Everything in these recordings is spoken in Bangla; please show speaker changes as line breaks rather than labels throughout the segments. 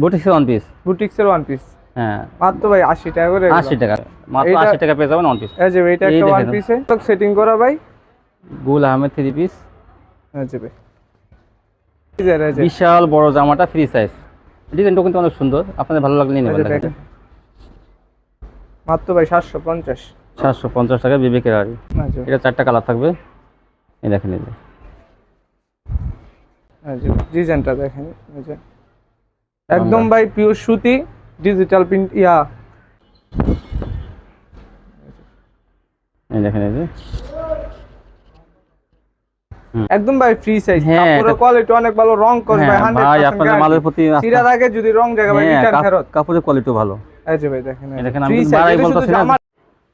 বুটিক্সের ওয়ান পিস
বুটিক্সের ওয়ান পিস
হ্যাঁ।
মাত্র ভাই আশি টাকা করে
আশি টাকা। মাত্র
এইটা-
আশি টাকা পেয়ে যাবেন ওয়ান পিস
এই যে এটা একটা ওয়ান
দেখেন।
পিসে সেটিং করা ভাই।
গুল আহমেদ থ্রি পিস
ভাই।
বিশাল বড় জামাটা ফ্রি সাইজ ডিজাইনটা কিন্তু অনেক সুন্দর। আপনাদের ভালো লাগলে নেবেন।
মাত্র ভাই সাতশো পঞ্চাশ।
সাতশো পঞ্চাশ টাকা বিবেকের এটা চারটা কালার থাকবে। এই দেখেন এই
ডিজাইনটা দেখেন। একদম ভাই পিওর সুতি ডিজিটাল প্রিন্ট ইয়া।
এই দেখেন এই যে।
একদম ভাই ফ্রি সাইজ
হ্যাঁ,
কাপড়ের কোয়ালিটি অনেক ভালো রং করে ভাই
হ্যাঁ, ভাই আপনাদের মালের প্রতি আস্থা-
সিরার আগে যদি রং জায়গা ভাই
হ্যাঁ,
রিটার্ন ফেরত।
কাপড়ের কোয়ালিটি ভালো।
এই যে ভাই দেখেন
এই দেখেন, আমি বাড়াই বলতেছি না।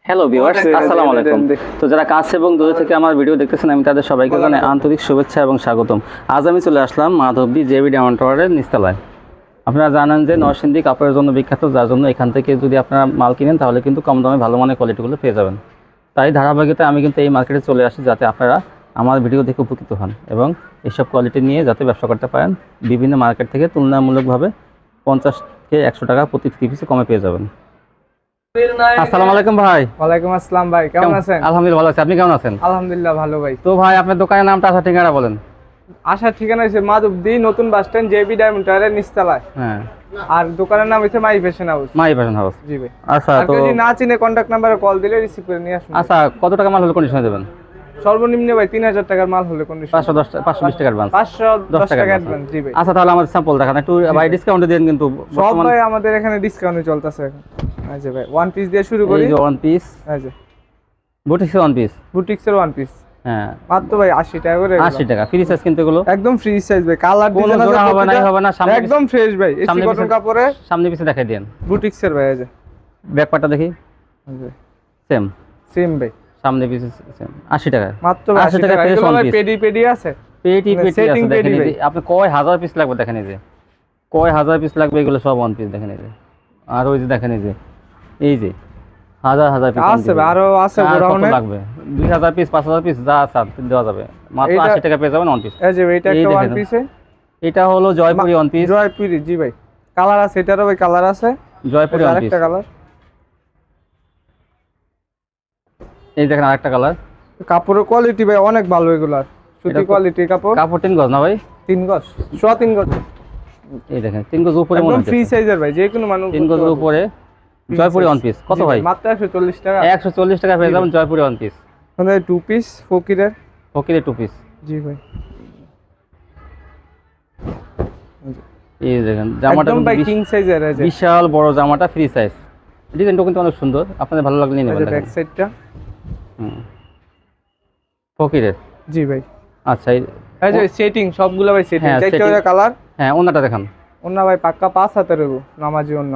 হ্যালো ভিউয়ার্স আসসালামু আলাইকুম। তো যারা কাছে এবং দূরে থেকে আমার ভিডিও দেখতেছেন আমি তাদের সবাইকে জানাই আন্তরিক শুভেচ্ছা এবং স্বাগতম। আজ আমি চলে আসলাম মাধবদী জেবি ডায়মন্ড টাওয়ারের নিস্তালায়। আপনারা জানেন যে নরসিংদী কাপড়ের জন্য বিখ্যাত যার জন্য এখান থেকে যদি আপনারা মাল কিনেন তাহলে কিন্তু কম দামে ভালো মানের কোয়ালিটিগুলো পেয়ে যাবেন। তাই ধারাবাহিকতায় আমি কিন্তু এই মার্কেটে চলে আসি যাতে আপনারা আমার ভিডিও দেখে উপকৃত হন এবং এইসব কোয়ালিটি নিয়ে যাতে ব্যবসা করতে পারেন। বিভিন্ন মার্কেট থেকে তুলনামূলকভাবে পঞ্চাশ থেকে একশো টাকা প্রতি থ্রি পিসে কমে পেয়ে যাবেন। আসসালামু আলাইকুম ভাই।
ওয়ালাইকুম আসসালাম ভাই কেমন আছেন?
আলহামদুলিল্লাহ ভালো আছি। আপনি কেমন আছেন?
আলহামদুলিল্লাহ ভালো ভাই।
তো ভাই আপনার দোকানের নামটা আসা ঠিকানা বলেন।
আসার ঠিকানা হচ্ছে মাধবদি নতুন বাস স্ট্যান্ড জেবি ডায়মন্ড টায়ারের নিচতলায়।
হ্যাঁ।
আর দোকানের নাম হচ্ছে my fashion house.
My fashion house.
জি ভাই।
আচ্ছা তো
যদি না চিনে কন্ট্যাক্ট নাম্বারে কল দিলে রিসিভ করে নিয়ে আসুন।
আচ্ছা কত টাকা মাল হলে কন্ডিশনে দেবেন?
সর্বনিম্ন ভাই তিন হাজার টাকার মাল হলে কন্ডিশন
পাঁচশো দশ পাঁচশো বিশ টাকা অ্যাডভান্স
পাঁচশো
দশ টাকা
অ্যাডভান্স জি ভাই।
আচ্ছা তাহলে আমার স্যাম্পল দেখান। একটু ভাই ডিসকাউন্টে দেন কিন্তু
সব ভাই আমাদের এখানে ডিসকাউন্ট চলতেছে এখন। আচ্ছা ভাই ওয়ান পিস দিয়ে শুরু করি।
এই যে ওয়ান পিস
আচ্ছা
বুটিক্সের ওয়ান পিস
বুটিক্সের ওয়ান পিস
হ্যাঁ।
মাত্র ভাই আশি টাকা করে এগুলো।
আশি টাকা ফ্রি সাইজ কিন্তু এগুলো?
একদম ফ্রি সাইজ ভাই। কালার ডিজাইন আছে
হবে না, হবে না, সামনে
একদম ফ্রেশ ভাই। এসি কটন কাপড়ে।
সামনে পিছে দেখাই দেন
বুটিক্সের ভাই আছে
ব্যাক পার্টটা দেখি। সেম
সেম ভাই।
সামনে পিছে সেম আশি টাকা।
মাত্র
80 টাকা।
পেডি পেডি আছে।
পেটি
মানে
আছে দেখেন। আপনি কয় হাজার পিস লাগবে দেখেন এই যে। কয় হাজার পিস লাগবে এগুলো সব ওয়ান পিস দেখেন এই যে। আর ওই যে দেখেন এই যে। এই যে। হাজার হাজার পিস
আছে আরও আছে গোডাউনে
লাগবে? দুই হাজার পিস পাঁচ হাজার পিস যা আছে দেওয়া যাবে। মাত্র
এইটা-
আশি টাকা পেয়ে যাবেন ওয়ান পিস
এই যে এটা একটা ওয়ান। পিসে
এটা হলো জয়পুরি ওয়ান পিস
জয়পুরি জি ভাই। কালার আছে এটারও ভাই কালার আছে।
জয়পুরি ওয়ান পিস
আরেকটা কালার।
এই দেখেন আরেকটা কালার।
কাপড়ের কোয়ালিটি ভাই অনেক ভালো এগুলার। সুতি কোয়ালিটি কাপড়।
কাপড় তিন গজ না ভাই?
তিন গজ সোয়া তিন গজ।
এই দেখেন তিন গজ উপরে মনে হচ্ছে।
ফ্রি সাইজের ভাই যে কোনো মানুষ
তিন
পারবে।
উপরে। জয়পুরি ওয়ান পিস কত ভাই?
মাত্র একশো চল্লিশ টাকা।
একশো চল্লিশ টাকা পেয়ে যাবেন Jaipuri one piece
two piece ফকিরের।
ফকিরে টু পিস
জি ভাই।
এই দেখেন জামাটা
ভাই কিং সাইজের আছে
বিশাল বড় জামাটা ফ্রি সাইজ ডিজাইনটা কিন্তু অনেক সুন্দর। আপনাদের ভালো লাগলে নিয়ে নেবেন
ব্যাক সাইডটা
হুম। ফকিরের?
জি ভাই।
আচ্ছা এই-
যে সেটিং সবগুলো ভাই সেটিং
হ্যাঁ,
চারটা কালার
হ্যাঁ ওনাটা দেখান।
অন্য ভাই পাক্কা পাঁচ হাতের নামাজি অন্য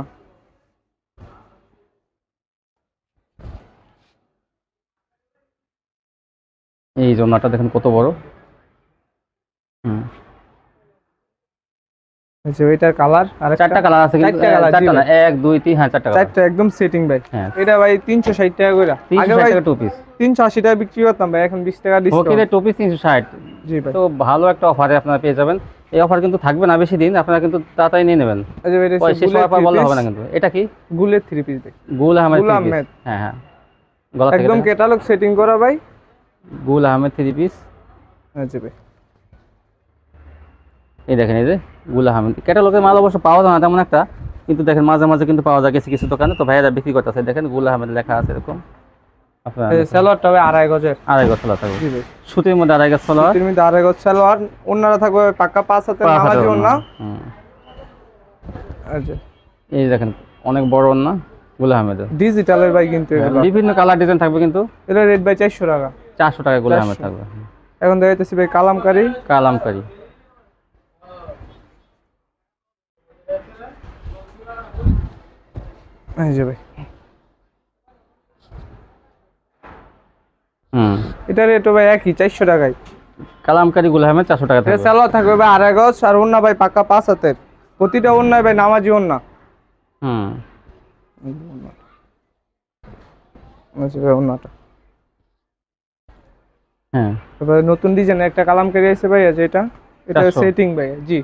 এই যে ওনাটা দেখেন কত বড়। হুম।
কালার আর
চারটা কালার আছে কিন্তু
চারটা
না হ্যাঁ চারটা
চারটা একদম সেটিং ভাই
হ্যাঁ।
এটা ভাই তিনশো ষাট টাকা আগে ভাই
টাকা টু পিস
তিনশো আশি টাকা বিক্রি করতাম ভাই এখন বিশ টাকা ডিসকাউন্ট
ফকিরের টু পিস তিনশো ষাট।
জি ভাই।
তো ভালো একটা অফারে আপনারা পেয়ে যাবেন। এই অফার কিন্তু থাকবে না বেশি দিন আপনারা কিন্তু তাড়াতাড়ি নিয়ে নেবেন। শেষ বললে হবে না কিন্তু। এটা কি?
গুলের থ্রি পিস
গুল আহমেদ। হ্যাঁ হ্যাঁ।
একদম। ক্যাটালগ সেটিং করা ভাই।
গুল আহমেদ থ্রি পিস।
এই ভাই
এই দেখেন এই যে গুল আহমেদ। ক্যাটালগের মাল অবশ্য পাওয়া যায় না তেমন একটা কিন্তু দেখেন মাঝে মাঝে কিন্তু পাওয়া যায় কিছু কিছু দোকানে। তো ভাইয়ারা বিক্রি করতেছে। দেখেন গুল আহমেদ লেখা আছে এরকম। আপনার
এই যে সালোয়ারটা ভাই আড়াই গজের।
আড়াই গজ সালোয়ার থাকবে। সুতির মধ্যে আড়াই গজ সালোয়ার।
সুতির মধ্যে আড়াই গজ সালোয়ার। অন্যরা থাকবে ভাই পাক্কা পাঁচ হাতের
পাঁচ
নামাজি
হাতের
অন্য এই
দেখেন অনেক বড় না গুল আহমেদের।
ডিজিটালের ভাই কিন্তু
বিভিন্ন কালার ডিজাইন থাকবে কিন্তু।
এটা রেট বাই চারশো টাকা।
চারশো টাকা গুল
400
থাকবে।
এখন দেখাইতেছি ভাই কালামকারি।
কালামকারি।
এই যে ভাই।
হুম।
এটা রেট ভাই একই চারশো টাকায়।
কালামকারি গুল আহমেদ চারশো টাকা থাকবে।
সালোয়ার থাকবে ভাই আড়াই গজ আর ভাই পাক্কা পাঁচ হাতের। প্রতিটা ভাই নামাজি অন্য
হুম।
ভাই অন্যটা
হ্যাঁ।
এবারে নতুন ডিজাইন একটা কালামকারি আছে ভাই আছে এটা এটা সেটিং ভাই জি।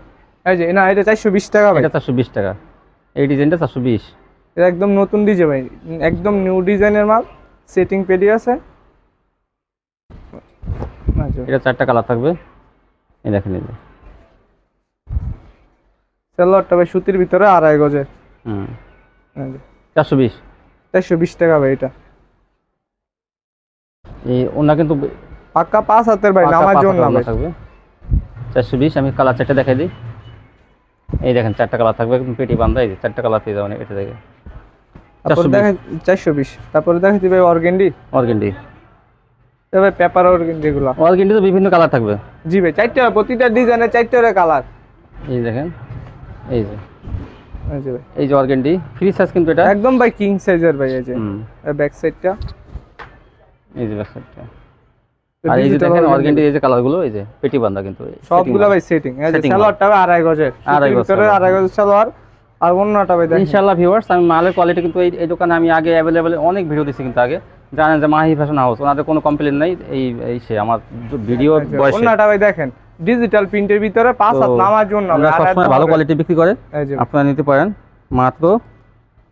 এই যে না এটা চারশো বিশ টাকা ভাই।
এটা চারশো বিশ টাকা। এই ডিজাইনটা চারশো বিশ।
এটা একদম নতুন ডিজাইন ভাই একদম নিউ ডিজাইনের মাল সেটিং পেডি আছে।
এটা চারটা কালার থাকবে। এই দেখেন এই যে।
সেলোয়ারটা ভাই সুতির ভিতরে আড়াই গজের।
হুম। চারশো বিশ।
চারশো বিশ টাকা ভাই এটা।
এই ওনা কিন্তু
পাক্কা পাঁচ হাতের ভাই নামার জন্য
থাকবে। চারশো বিশ আমি কালার চারটে দেখাই দিই। এই দেখেন চারটা কালার থাকবে একদম পেটি বান্ধা এই চারটা কালার পেয়ে যাবেন এটা থেকে
তারপরে
420
দেখা চারশো বিশ। তারপরে দেখাচ্ছি ভাই অর্গেন্ডি।
অর্গেন্ডি।
ভাই পেপার অর্গেন্ডি গুলো।
অর্গেন্ডি তো বিভিন্ন কালার থাকবে।
জি ভাই চারটে প্রতিটা ডিজাইনের চারটে কালার
এই দেখেন এই যে।
এই যে
এই যে অর্গেন্ডি ফ্রি সাইজ কিন্তু এটা।
একদম ভাই কিং সাইজের ভাই এই যে। ব্যাক সাইডটা
এই যে ব্যাকসাইডটা আর এই যে দেখেন অর্গেন্ডি এই যে কালারগুলো এই যে পেটি বান্ধা কিন্তু
সবগুলো ভাই সেটিং এই যে সালোয়ারটা ভাই আড়াই গজের।
আড়াই
সুতির
গজ
ভিতরে আড়াই গজের সালোয়ার আর অন্যটা ভাই দেখেন।
ইনশাআল্লাহ ভিউয়ার্স আমি মালের কোয়ালিটি কিন্তু এই এই দোকানে আমি আগে অ্যাভেলেবেল অনেক ভিডিও দিচ্ছি কিন্তু আগে। জানেন যে মাহি ফ্যাশন হাউস ওনাদের কোনো কমপ্লেন নেই এই এই সে আমার ভিডিও বয়সে।
অন্যটা ভাই দেখেন ডিজিটাল প্রিন্টের ভিতরে পাঁচ হাত নামার জন্য
ভালো কোয়ালিটি বিক্রি করে। আপনারা নিতে পারেন। মাত্র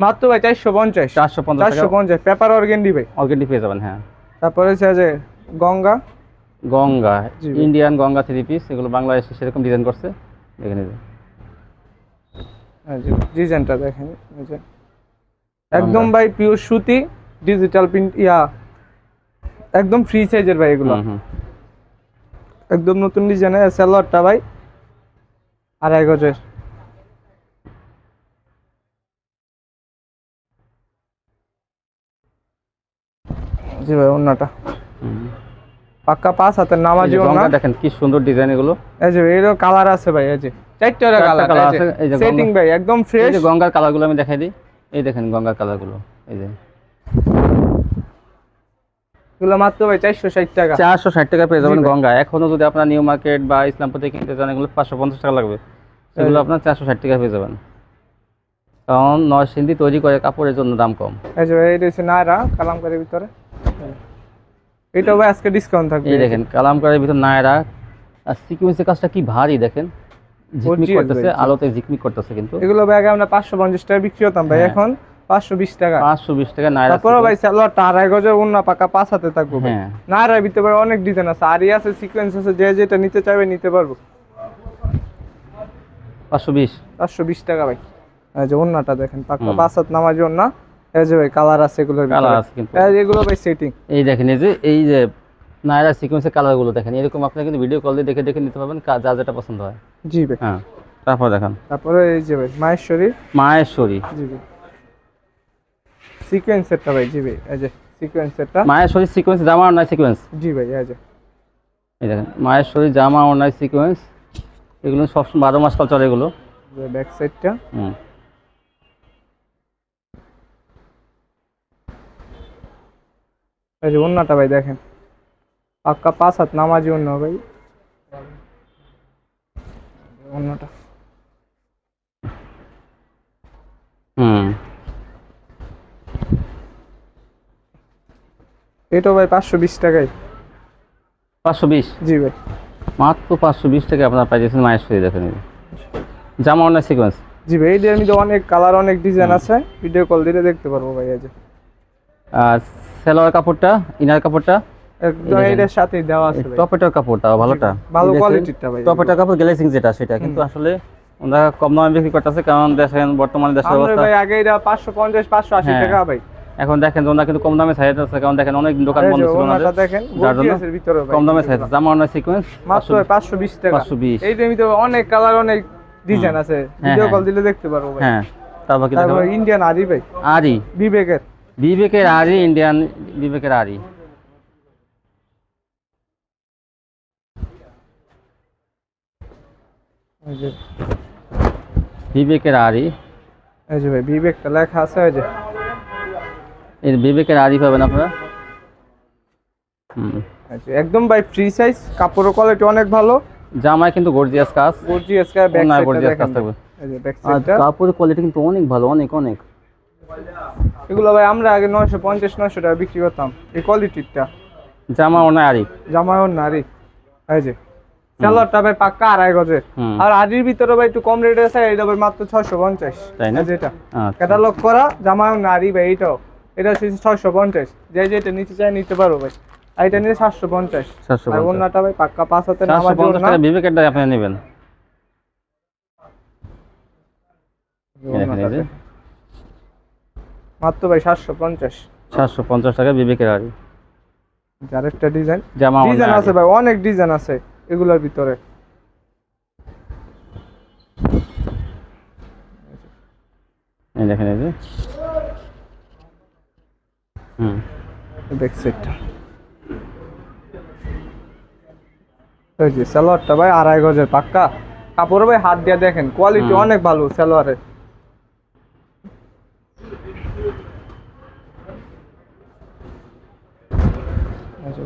মাত্র ভাই চারশো পঞ্চাশ।
চারশো পঞ্চাশ
চারশো পঞ্চাশ পেপার অর্গেন্ডি ভাই।
অর্গেন্ডি পেয়ে যাবেন হ্যাঁ।
তারপরে হচ্ছে যে Ganga?
Ganga. Indian Ganga three piece এগুলো বাংলাদেশে সেরকম ডিজাইন করছে। দেখে নিবে।
এই ডিজাইনটা দেখেন এই একদম ভাই পিওর সুতি ডিজিটাল প্রিন্ট ইয়া। একদম ফ্রি সাইজের ভাই এগুলো। একদম নতুন ডিজাইনের সালোয়ারটা ভাই আড়াই গজের। জি ভাই অন্যটা। পাক্কা পাঁচ হাতের
এই
নামাজি
দেখেন কি সুন্দর ডিজাইন এগুলো।
এই যে এরও কালার আছে ভাই এই যে। চারটে কালার
আছে, এই যে
সেটিং ভাই একদম
এই
ফ্রেশ
যে গঙ্গার কালারগুলো আমি দেখাই দিই। এই দেখেন গঙ্গার কালারগুলো এই যে।
এগুলো মাত্র ভাই চারশো ষাট টাকা।
চারশো ষাট টাকা পেয়ে যাবেন গঙ্গা। এখনও যদি আপনার নিউ মার্কেট বা ইসলামপুরে কিনতে চান এগুলো পাঁচশো পঞ্চাশ টাকা লাগবে। সেগুলো আপনার চারশো ষাট টাকা পেয়ে যাবেন। কারণ নরসিংদী তৈরি করে কাপড়ের জন্য দাম কম।
এই যে এটা হচ্ছে নায়রা কালামকারের ভিতরে। এটা ভাই আজকে ডিসকাউন্ট থাকবে।
এই দেখেন কালামকারের ভিতর নায়রা। আর সিকুয়েন্সের কাজটা কি ভারী দেখেন? ঝিকমিক করতেছে আলোতে ঝিকমিক করতেছে কিন্তু।
এগুলো ভাই আমরা পাঁচশো পঞ্চাশ টাকা বিক্রি হতাম ভাই
হ্যাঁ।
এখন পাঁচশো বিশ টাকা।
পাঁচশো বিশ টাকা নায়রা
তারপরে ভাই সালোয়ারটা আড়াই গজের অন্য পাকা পাঁচ হাতে থাকব
হ্যাঁ।
নায়রার ভিতরে ভাই অনেক ডিজাইন আছে আরি আছে সিকোয়েন্স আছে যে যেটা নিতে চাইবে নিতে পারব।
পাঁচশো বিশ।
পাঁচশো বিশ টাকা ভাই। এই যে অন্যটা দেখেন
হুম।
পাঁচ হাত নামার জন্য এই যে ভাই কালার আছে এগুলোর
কালার আছে কিন্তু।
এগুলো ভাই সেটিং
এই দেখেন এই যে এই যে নায়রা সিকোয়েন্সের কালারগুলো দেখেন এরকম আপনি কিন্তু ভিডিও কল দিয়ে দেখে দেখে নিতে পারবেন যা যেটা পছন্দ হয়।
জি ভাই।
হ্যাঁ তারপর দেখেন।
তারপরে এই যে ভাই মাহেশ্বরী।
মায়েশ্বরী
জি ভাই। সিকোয়েন্স সেটটা ভাই জি ভাই এই যে সিকোয়েন্স সেটটা
মায়েশ্বরী সিকোয়েন্স জামা অন্যায় সিকোয়েন্স
জি ভাই এই যে।
এই দেখেন মায়েশ্বরী জামা অন্যায় সিকোয়েন্স এগুলো সব বারো মাস কাল চলে এগুলো
ব্যাক সাইডটা
হুম।
এই যে অন্যটা ভাই দেখেন। পাক্কা পাঁচ হাত নামাজি অন্য ভাই। অন্যটা
হুম।
এটা ভাই পাঁচশো বিশ টাকায়।
পাঁচশো বিশ?
জি ভাই।
মাত্র পাঁচশো বিশ টাকা আপনার পাইছেন মায়েশ্বরী দেখেন এই যে। জামা অন্যায় সিকোয়েন্স
জি ভাই এইটার মধ্যে অনেক কালার অনেক ডিজাইন আছে। ভিডিও কল দিলে দেখতে পারব ভাই যে।
আর সেলোয়ার কাপড়টা ইনার কাপড়টা।
এটার সাথেই দেওয়া আছে
টপেটার কাপড়টা ভালোটা।
ভালো
এই
ভাই
টপেটার কাপড় গ্লেসিং যেটা সেটা। কিন্তু আসলে কম দামে বিক্রি করতেছে কারণ দেখেন বর্তমানে দেশের অবস্থা
ভাই আগে এটা পাঁচশো পঞ্চাশ পাঁচশো আশি
হ্যাঁ।
টাকা ভাই।
এখন দেখেন যে কিন্তু কম দামে আছে কারণ দেখেন অনেক দোকান বন্ধ ছিল
দেখেন
কম দামে সিকোয়েন্স
মাত্র টাকা। এইটার ভিতরে অনেক কালার অনেক ডিজাইন আছে। ভিডিও
হ্যাঁ।
কল দিলে দেখতে পারব ভাই।
হ্যাঁ তারপর কি
ইন্ডিয়ান আরি ভাই।
আরি
বিবেকের।
বিবেকের আরি ইন্ডিয়ান বিবেকের আরি বিবেকের আরি
এই যে ভাই বিবেকটা লেখা আছে এই যে।
এই বিবেকের আরি পাবেন আপনারা? হুম।
একদম ভাই ফ্রি সাইজ কাপড়ের কোয়ালিটি অনেক ভালো।
জামায় কিন্তু গর্জিয়াস কাজ।
গর্জিয়াস কা ব্যাক সাইডটা
গর্জিয়াস কাজ থাকবে।
এই যে ব্যাক
আর
সাইডটা
কাপড়ের কোয়ালিটি কিন্তু অনেক ভালো অনেক অনেক।
এগুলো ভাই আমরা আগে নয়শো পঞ্চাশ নয়শো টাকা বিক্রি করতাম। এই কোয়ালিটিটা
জামা অন্যায় আরি
জামায়ও নারী এই যে সালোয়ারটা ভাই পাক্কা আড়াই
হুম।
আর আড়ির ভিতরে ভাই একটু কম রেটে আছে এটা ভাই মাত্র ছয়শো পঞ্চাশ।
তাই না?
যেটা
আচ্ছা।
ক্যাটালগ করা জামা নারী ভাই এটাও। এটা হচ্ছে ছয়শো পঞ্চাশ। যে যেটা নিতে চাই নিতে পারো ভাই। আর এটা সাতশো পঞ্চাশ।
সাতশো
আর অন্যটা ভাই পাক্কা পাঁচ হাতে
চারশো
নামার জন্য
বিবেকেরটা আপনি নেবেন।
মাত্র ভাই সাতশো পঞ্চাশ।
সাতশো পঞ্চাশ টাকা বিবেকের আড়ি
আরেকটা ডিজাইন।
জামা
ডিজাইন আছে ভাই অনেক ডিজাইন আছে এগুলোর ভিতরে।
দেখেন এই যে। হুম।
দেখছি এটা। ওই যে সালোয়ারটা ভাই আড়াই গজের পাক্কা। কাপড় ভাই হাত দিয়ে দেখেন কোয়ালিটি অনেক ভালো সালোয়ারের।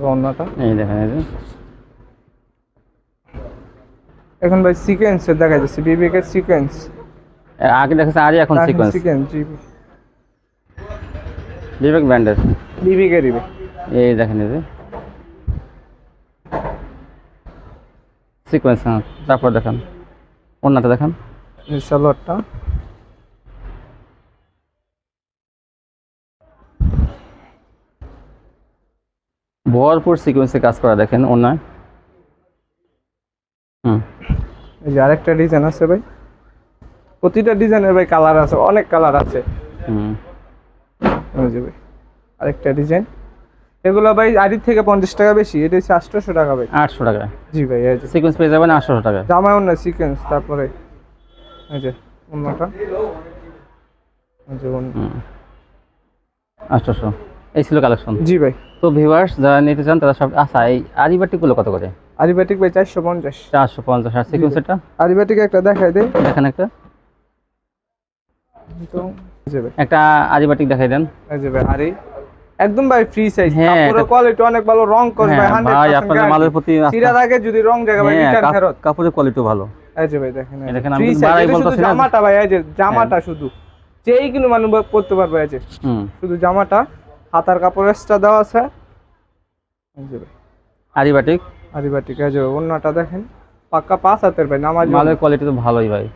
অন্যটা
এই দেখেন এই
এখন ভাই সিকোয়েন্সের দেখা যাচ্ছে বিবেকের সিকোয়েন্স
আগে দেখেছে আরই এখন সিকোয়েন্স
সিকোয়েন্স জি।
বিবেক ব্র্যান্ডের
বিবেকেরই
এই দেখেন এই যে। সিকোয়েন্স হ্যাঁ তারপর দেখান। অন্যটা দেখান।
সালোয়ারটা।
ভরপুর সিকোয়েন্সে কাজ করা দেখেন অন্যায় হুম।
এই যে আরেকটা ডিজাইন আছে ভাই। প্রতিটা ডিজাইনের ভাই কালার আছে অনেক কালার আছে।
হুম।
ওই যে ভাই আরেকটা ডিজাইন এগুলো ভাই আড়ির থেকে পঞ্চাশ টাকা বেশি এটা হচ্ছে আটশোশো টাকা ভাই।
আটশো টাকা।
জি ভাই এই যে।
সিকোয়েন্স পেয়ে যাবেন আটশোশো টাকা
জামাই অন্য সিকোয়েন্স তারপরে এই যে অন্যটা এই যে অন্য-
আটশোশো। এই ছিল কালেকশন।
জি ভাই।
তো ভিউয়ার্স যারা নিতে চান তারা সব আচ্ছা এই আরিবাটিকগুলো কত করে?
আরিবাটিক ভাই চারশো পঞ্চাশ।
চারশো পঞ্চাশ আর সিকোয়েন্সেরটা
আরিবাটিক একটা দেখাই দে
দেখেন একটা।
তো ভাই।
একটা আরিবাটিক দেখাই দেন।
এই যে ভাই আরি একদম ভাই ফ্রি সাইজ
হ্যাঁ,
কাপড়ের কোয়ালিটি অনেক ভালো রং করবে
হ্যাঁ, ভাই আপনাদের মালের প্রতি
সিরার আগে যদি রং জায়গা ভাই
হ্যাঁ
রিটার্ন ফেরত।
কাপড়ের কোয়ালিটি ভালো।
এই যে ভাই দেখেন
দেখেন, আমি বাড়াই
শুধু জামাটা ভাই এই যে জামাটা শুধু। যেই কিনো মানুষ পড়তে পারবে এই যে। শুধু জামাটা। হাতার কাপড় এক্সট্রা দেওয়া আছে।
আরিবাটিক
আরিবাটিক এই যে অন্যটা দেখেন। পাক্কা পাঁচ হাতের ভাই নামাজ
মালের কোয়ালিটি তো ভালোই ভাই।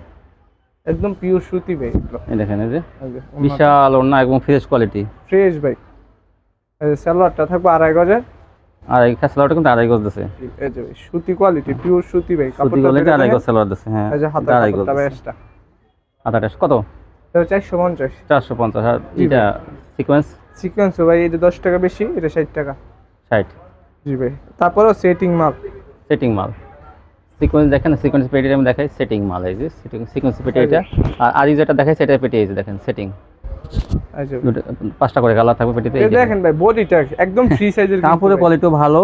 একদম পিওর সুতি ভাই
এই দেখেন এই যে। বিশাল অন্য একদম ফ্রেশ কোয়ালিটি
ফ্রেশ ভাই। এই সালোয়ারটা থাকবে আড়াই গজের।
আর এই সালোয়ারটা কিন্তু আড়াই গজ দিছে।
এই যে সুতি কোয়ালিটি পিওর সুতি ভাই।
সুতি কোয়ালিটি আড়াই গজ। সালোয়ার দিছে হ্যাঁ
এই যে হাতার
আড়াই গজ
এক্সট্রা
হাতাটা কত?
এটা চারশো পঞ্চাশ।
চারশো পঞ্চাশ আর
জি
এটা সিকোয়েন্স
সিকোয়েন্স ভাই এটা দশ টাকা বেশি এটা ষাট টাকা।
ষাট।
জি ভাই। তারপরেও সেটিং মাপ
সেটিং মাল। সিকোয়েন্স দেখেন সিকোয়েন্স পেটি আমি দেখাই সেটিং মাল এই যে সেটিং সিকোয়েন্স পেটি এটা। আর আরি যেটা দেখাই সেটা পেটি এই যে দেখেন সেটিং পাঁচটা করে কালার থাকবে পেটিতে
দেখেন ভাই বডিটা একদম ফ্রি সাইজের
কাপড়ের কোয়ালিটিও ভালো।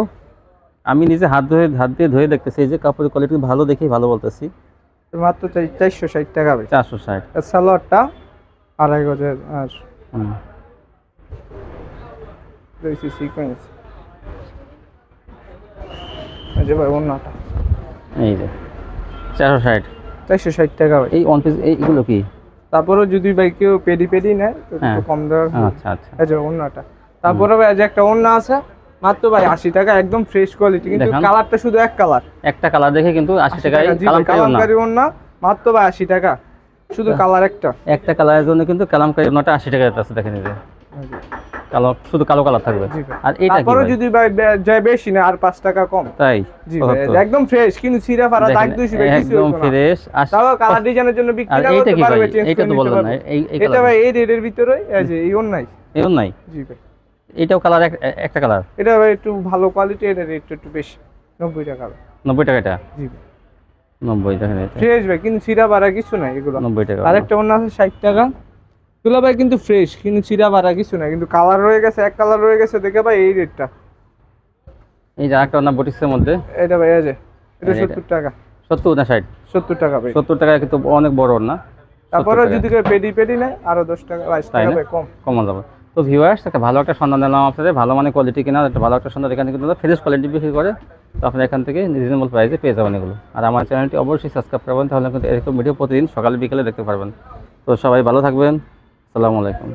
আমি নিজে হাত ধরে হাত দিয়ে ধরে দেখতেছি এই যে কাপড়ের কোয়ালিটি ভালো দেখেই ভালো বলতেছি।
মাত্র চারশো ষাট টাকা
চারশো ষাট।
সালোয়ারটা আড়াই গজের আর রয়েছে সিকোয়েন্স যে ভাই অন্যটা
এই যে চারশো ষাট।
চারশো ষাট টাকা ভাই।
এই ওয়ান পিস এইগুলো কি?
তারপরেও যদি ভাই কেউ পেডি পেডি নেয় তো একটু
হ্যাঁ।
কম দেওয়া
আচ্ছা আচ্ছা।
এই যে অন্যটা তারপরে ভাই যে একটা অন্য আছে মাত্র ভাই আশি টাকা একদম ফ্রেশ কোয়ালিটি কিন্তু কালারটা শুধু এক কালার।
একটা কালার দেখে কিন্তু আশি টাকায় কালামকারি না।
কালামকারি অন্য মাত্র ভাই আশি টাকা। শুধু কালার একটা।
একটা কালারের জন্য কিন্তু কালামকারি ওনাটা আশি টাকা আছে দেখেন এই যে। কালো শুধু কালো কালার থাকবে। আর এটা
তারপরে যদি যায় বেশি না আর পাঁচ টাকা কম।
তাই?
জি একদম ফ্রেশ কিন্তু সিরা ফারা দাগ দুইশো কিছু
একদম। ফ্রেশ
তাও কালার ডিজাইনের জন্য বিক্রি
আর
করতে পারবে চেঞ্জ
তো
নিতে
বললেন না এই
এটা ভাই এই রেডের ভিতরে এই যে এই অন্যাই
এরকম নাই
জি ভাই।
এটাও কালার একটা কালার
এটা ভাই একটু ভালো কোয়ালিটি এটা রেট একটু বেশি। নব্বই টাকা ভাই।
নব্বই টাকা এটা?
জি ভাই।
নব্বই দেখেন এটা।
ফ্রেশ ভাই কিন্তু সিরা বাড়া কিছু নাই এগুলো।
নব্বই টাকা।
আরেকটা অন্য আছে ষাট টাকা। এগুলো ভাই কিন্তু ফ্রেশ কিন্তু সিরা বাড়া কিছু নাই কিন্তু কালার রয়ে গেছে এক কালার রয়ে গেছে দেখে ভাই এই রেটটা
এই যে একটা না বটিসের মধ্যে?
এটা ভাই যে এটা সত্তর টাকা।
সত্তর না ষাট?
সত্তর টাকা ভাই।
সত্তর টাকা কিন্তু অনেক বড় না?
তারপরে যদি কেউ পেডি পেডি নেয় আরও দশ টাকা বাইশ টাকা
না?
কম।
কমন যাবে। তো ভিউয়ার্স একটা ভালো একটা সন্ধান দিলাম আপনাদের ভালো মানে কোয়ালিটি কিনা একটা ভালো একটা সন্ধান এখানে কিন্তু ফ্রেশ কোয়ালিটি বিক্রি করে তো আপনারা এখান থেকে রিজনেবল প্রাইসে পেয়ে যাবেন এগুলো। আর আমার চ্যানেলটি অবশ্যই সাবস্ক্রাইব করবেন তাহলে কিন্তু এরকম ভিডিও প্রতিদিন সকালে বিকেলে দেখতে পারবেন। তো সবাই ভালো থাকবেন। আসসালামু আলাইকুম।